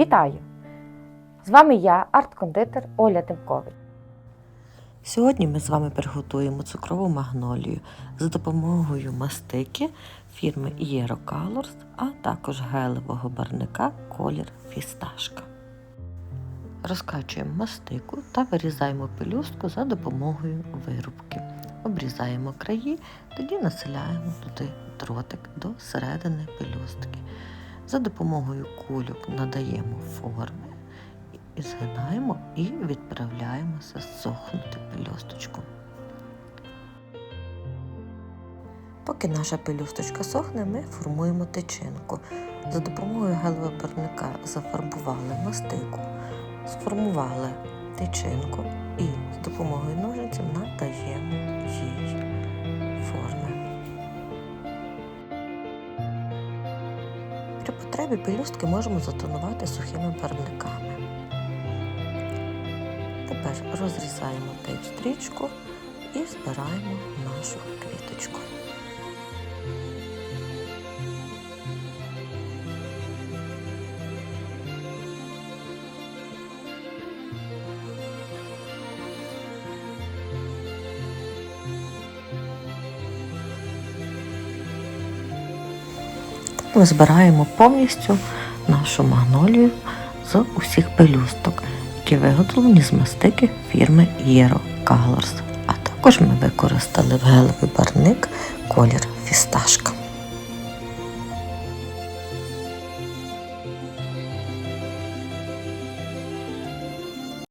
Вітаю! З вами я, арт-кондитер Оля Тимкович. Сьогодні ми з вами приготуємо цукрову магнолію за допомогою мастики фірми Єро Colors, а також гелевого барника колір фісташка. Розкачуємо мастику та вирізаємо пелюстку за допомогою вирубки. Обрізаємо краї, тоді населяємо туди дротик до середини пелюстки. За допомогою кульок надаємо форми і згинаємо і відправляємося сохнути пелюсточку. Поки наша пелюсточка сохне, ми формуємо тичинку. За допомогою гелевого барвника зафарбували мастику, сформували тичинку і з допомогою ножиців надаємо їй форми. При потребі пелюстки можемо затонувати сухими барвниками. Тепер розрізаємо тейп-стрічку і збираємо нашу Ми збираємо повністю нашу магнолію з усіх пелюсток, які виготовлені з мастики фірми Єро Colors. А також ми використали в гелевий барник колір.